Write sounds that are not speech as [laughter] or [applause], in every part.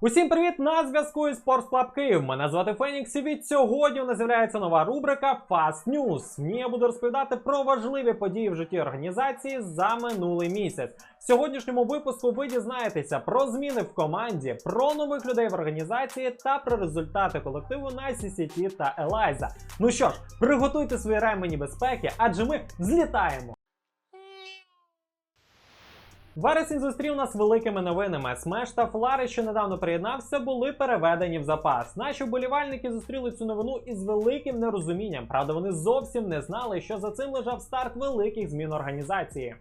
Усім привіт! На зв'язку із Sports Club Київ. Мене звати Фенікс. І від сьогодні у нас з'являється нова рубрика Fast News. В ній я буду розповідати про важливі події в житті організації за минулий місяць. В сьогоднішньому випуску ви дізнаєтеся про зміни в команді, про нових людей в організації та про результати колективу на CCT та Елайза. Ну що ж, приготуйте свої ремені безпеки, адже ми злітаємо. Вересень зустрів нас великими новинами. Смеш та Флари, що недавно приєднався, були переведені в запас. Наші вболівальники зустріли цю новину із великим нерозумінням. Правда, вони зовсім не знали, що за цим лежав старт великих змін організації.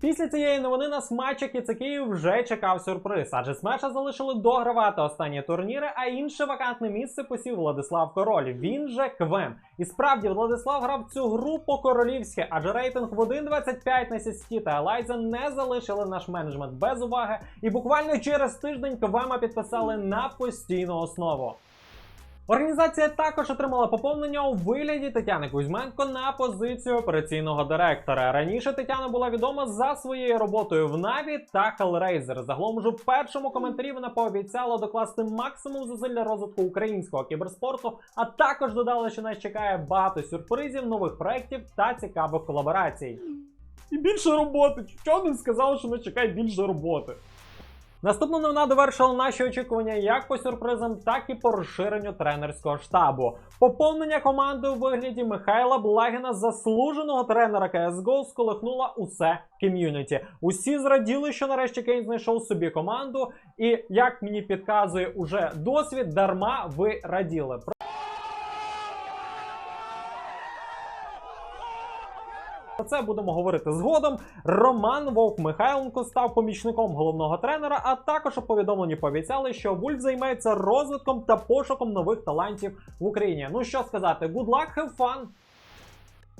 Після цієї новини на матчах Київ вже чекав сюрприз, адже Смеша залишили догравати останні турніри, а інше вакантне місце посів Владислав Король. Він же Квем. І справді Владислав грав цю гру по-королівськи, адже рейтинг в 1.25 на Сісті та Елайза не залишили наш менеджмент без уваги. І буквально через тиждень Квема підписали на постійну основу. Організація також отримала поповнення у вигляді Тетяни Кузьменко на позицію операційного директора. Раніше Тетяна була відома за своєю роботою в Наві та Hellraiser. Загалом вже в першому коментарі вона пообіцяла докласти максимум зусиль для розвитку українського кіберспорту, а також додала, що нас чекає багато сюрпризів, нових проєктів та цікавих колаборацій. І більше роботи. Чого не сказав, що нас чекає більше роботи? Наступна новина довершила наші очікування як по сюрпризам, так і по розширенню тренерського штабу. Поповнення команди у вигляді Михайла Благіна, заслуженого тренера CSGO, сколихнула усе ком'юніті. Усі зраділи, що нарешті Кейн знайшов собі команду, і як мені підказує уже досвід, дарма ви раділи. Це будемо говорити згодом. Роман Вовк Михайленко став помічником головного тренера, а також у повідомленні пообіцяли, що Вульф займається розвитком та пошуком нових талантів в Україні. Ну що сказати, good luck, have fun!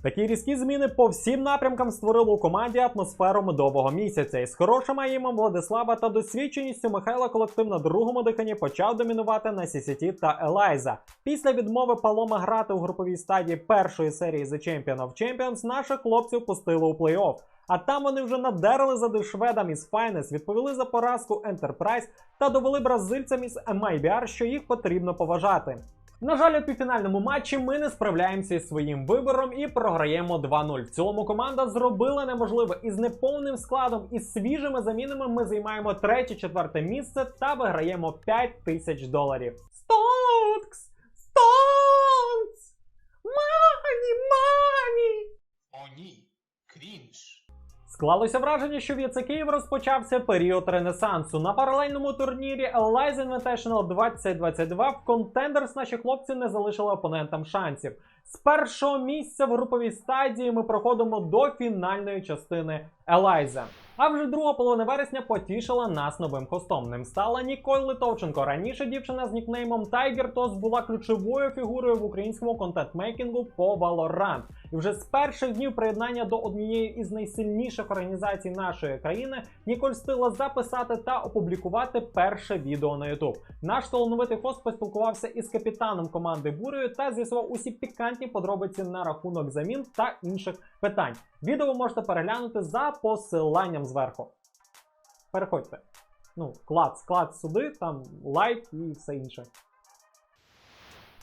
Такі різкі зміни по всім напрямкам створили у команді атмосферу медового місяця. Із хорошим аїмом Владислава та досвідченістю Михайла колектив на другому диханні почав домінувати на CCT та Елайза. Після відмови Палома грати у груповій стадії першої серії The Champion of Champions наших хлопців пустили у плей-офф. А там вони вже надерли за шведам із Finest, відповіли за поразку Enterprise та довели бразильцям із MIBR, що їх потрібно поважати. На жаль, у півфінальному матчі ми не справляємося із своїм вибором і програємо 2-0. В цілому команда зробила неможливе із неповним складом і свіжими замінами ми займаємо третє-четверте місце та виграємо 5 тисяч доларів. Стонкс! Стонкс! Мані! Мані! О ні, крінж. Склалося враження, що в Київ розпочався період ренесансу. На паралельному турнірі Allies Invitational 2022 в контендерс наші хлопці не залишили опонентам шансів. З першого місця в груповій стадії ми проходимо до фінальної частини Елайза. А вже друга половина вересня потішила нас новим хостом. Ним стала Ніколь Литовченко. Раніше дівчина з нікнеймом Tiger Toss була ключовою фігурою в українському контент-мейкінгу по Valorant. І вже з перших днів приєднання до однієї із найсильніших організацій нашої країни Ніколь встигла записати та опублікувати перше відео на YouTube. Наш талановитий хост поспілкувався із капітаном команди Бурею та з'ясував усі пікантні подробиці на рахунок замін та інших питань. Відео можете переглянути за посиланням зверху. Переходьте. Ну, клац, клац сюди, там лайк і все інше.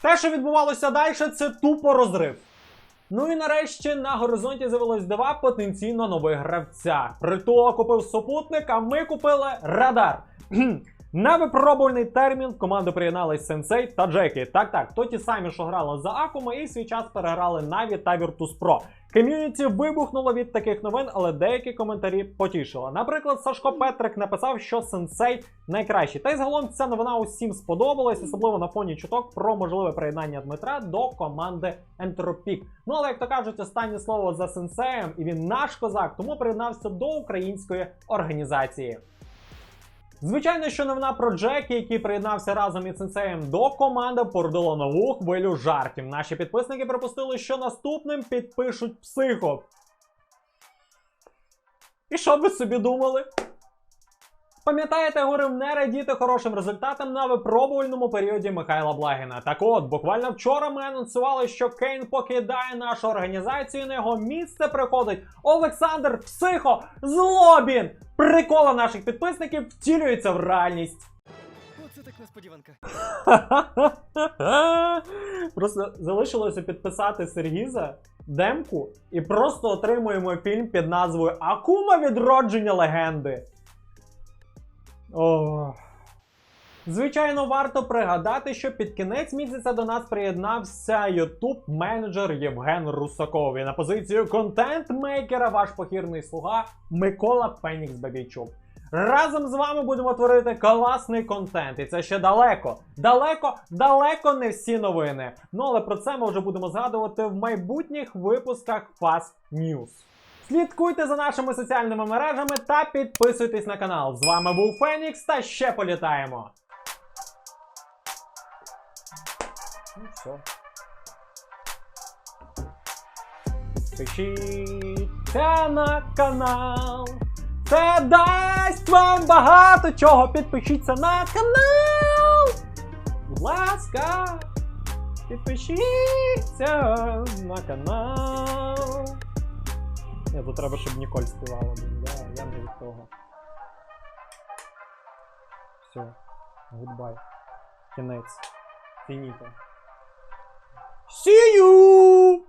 Те, що відбувалося далі, це тупо розрив. Ну і нарешті на горизонті з'явилось два потенційно нових гравця. Притула купив супутник, а ми купили радар. [clears throat] На випробувальний термін команду приєднались Сенсей та Джекі. Так, так, то ті самі, що грали за Акума і свій час переграли Наві та Virtus.pro. Ком'юніті вибухнуло від таких новин, але деякі коментарі потішили. Наприклад, Сашко Петрик написав, що Сенсей найкращий. Та й загалом ця новина усім сподобалась, особливо на фоні чуток про можливе приєднання Дмитра до команди Ентропік. Ну але як то кажуть, останнє слово за сенсеєм, і він наш козак, тому приєднався до української організації. Звичайно, що новина про Джекі, який приєднався разом із сенсеєм до команди, породила нову хвилю жартів. Наші підписники припустили, що наступним підпишуть психо. І що ви собі думали? Пам'ятаєте, говорив не радіти хорошим результатам на випробувальному періоді Михайла Благіна. Так от, буквально вчора ми анонсували, що Кейн покидає нашу організацію. і На його місце приходить Олександр Психо Злобін. Прикола наших підписників втілюється в реальність. Оце так несподіванка. [laughs] Просто залишилося підписати Сергіза демку і просто отримуємо фільм під назвою Акума відродження легенди. О. Звичайно, варто пригадати, що під кінець місяця до нас приєднався youtube менеджер Євген Русаков. І на позицію контент-мейкера ваш похірний слуга Микола Фенікс Бабійчук. Разом з вами будемо творити класний контент, і це ще далеко, далеко, далеко не всі новини. Ну але про це ми вже будемо згадувати в майбутніх випусках Fast News. Слідкуйте за нашими соціальними мережами та підписуйтесь на канал. З вами був Фенікс та ще політаємо. Ну все. Підпишіться на канал. Це дасть вам багато чого. Підпишіться на канал. Будь ласка, підпишіться на канал. Ні, тут треба, щоб Ніколь співала. блін. Я, я не від того. Все. Гудбай. Кінець. Фініто. See you!